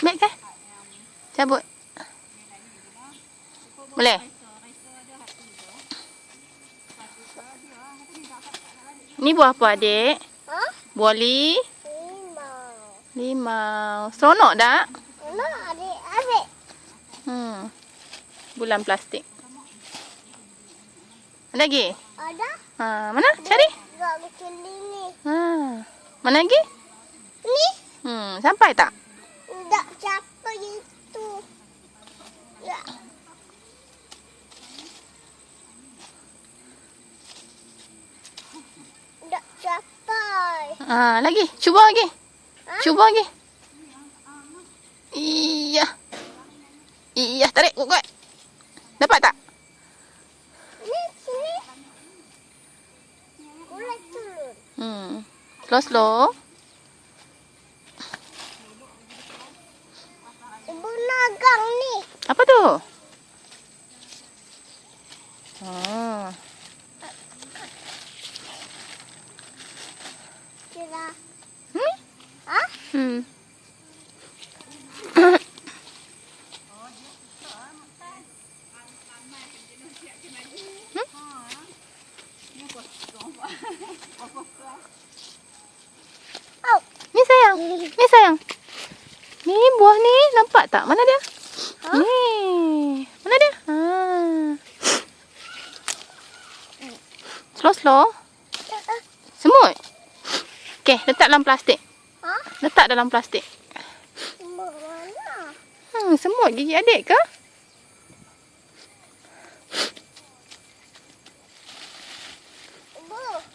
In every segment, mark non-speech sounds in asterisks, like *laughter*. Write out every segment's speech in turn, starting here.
Ambil kan? Cabut. Boleh? Ni buah apa adik? Ha? Buah li? Limau. Limau. Seronok tak? Mak adik adik. Hmm. Bulan plastik. Ada lagi? Ada? Ha, mana? Cari. Kecil ini. Ha. Mana lagi? Ni? Hmm, sampai tak? Tak siapa itu. Ya. Tak capai. Ha, lagi. Cuba lagi. Ha? Cuba lagi. Iya. Iya, tarik kuat-kuat. Dapat tak? Ni sini. Kulit turun. Hmm. Slow-slow. Ibu nagang ni. Apa tu? Ha. Kira. Hmm? Ha? Hmm. *coughs* Oh. Sayang. Ni sayang. Ni buah ni nampak tak? Mana dia? Ha? Ni. Mana dia? Ha. Slow slow. Semut. Okey, letak dalam plastik. Ha? Letak dalam plastik. Mana? Hmm, semut gigi adik ke?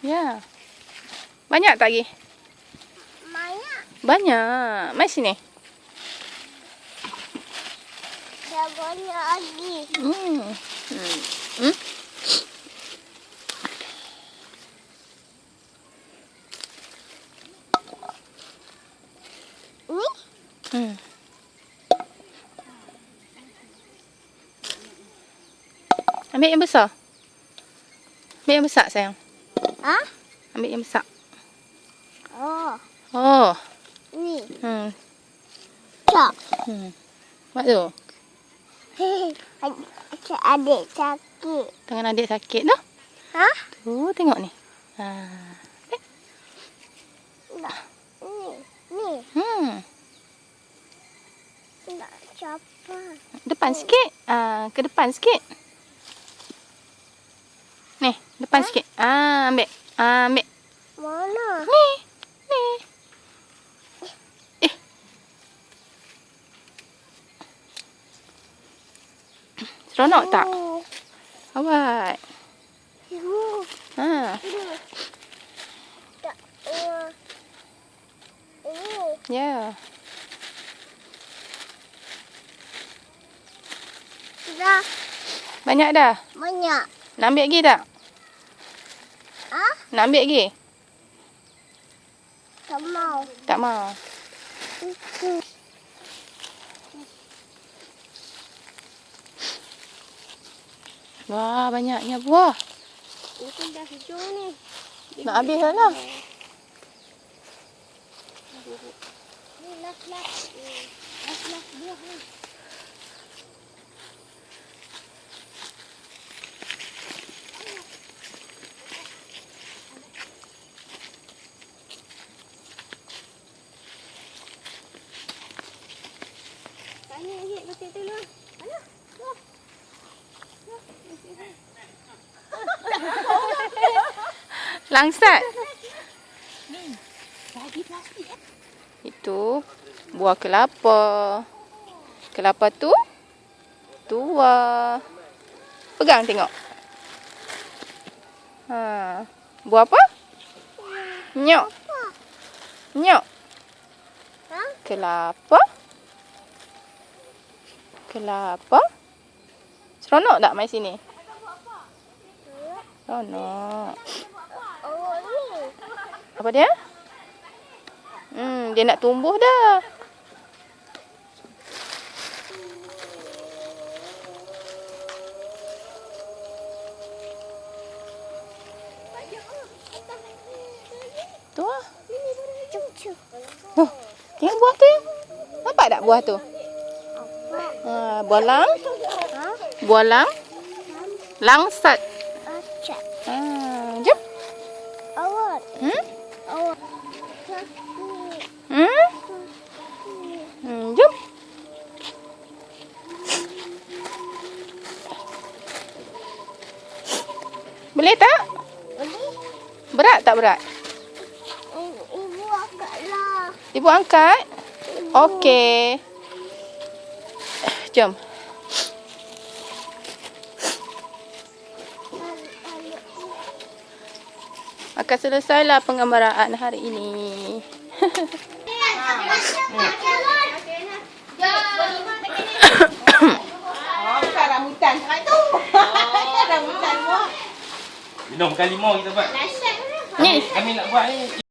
Ya. Banyak tak lagi? Banyak. Mai sini. Dah banyak lagi. Hmm. Hmm. Hmm? Ni? Hmm. Ambil yang besar. Ambil yang besar sayang. Ha? Ambil yang besar. Oh. Oh. Ni. Hmm. Tak. Hmm. Buat tu. *laughs* Adik adik sakit. Tangan adik sakit dah. Ha? Tu tengok ni. Ha. Eh. Tak. Ni. Ni. Hmm. Tak capai. Depan sikit. Ah, ke depan sikit. Ni, depan sikit. Ah, ambil. Ah, ambil. Mana? Ni. Ni. Eh. Seronok tak? Oh. Awak. Ibu. Ha. Ibu. Tak. Uh. Ini. Ya. Sudah Banyak dah. banyak. Nak ambil lagi tak? Ha? Nak ambil lagi? Tak mau. Tak mau. Wah, banyaknya buah. Itu dah hijau ni. Nak habis dah lah. Ni. Last last buah ni. Tanya lagi betul tu lah. Alah. Buah. Langsat. Itu buah kelapa. Kelapa tu tua. Pegang tengok. Ha. Buah apa? Nyok. Nyok. Kelapa. Kelapa. Seronok tak main sini? Seronok. Oh. Apa dia? Hmm, dia nak tumbuh dah. Tu lah. Baru hijau. Tengok buah tu. Nampak tak buah tu? Ha, buah lang. Ha? Buah lang. Langsat. Acak. Hmm? Hmm, jom. Boleh tak? Boleh? Berat tak berat? Ibu angkatlah. Ibu angkat. Okey. Jom. Akan selesailah penggambaraan hari ini. Oh. Minum kali more kita buat. Ni. Kami nak buat ni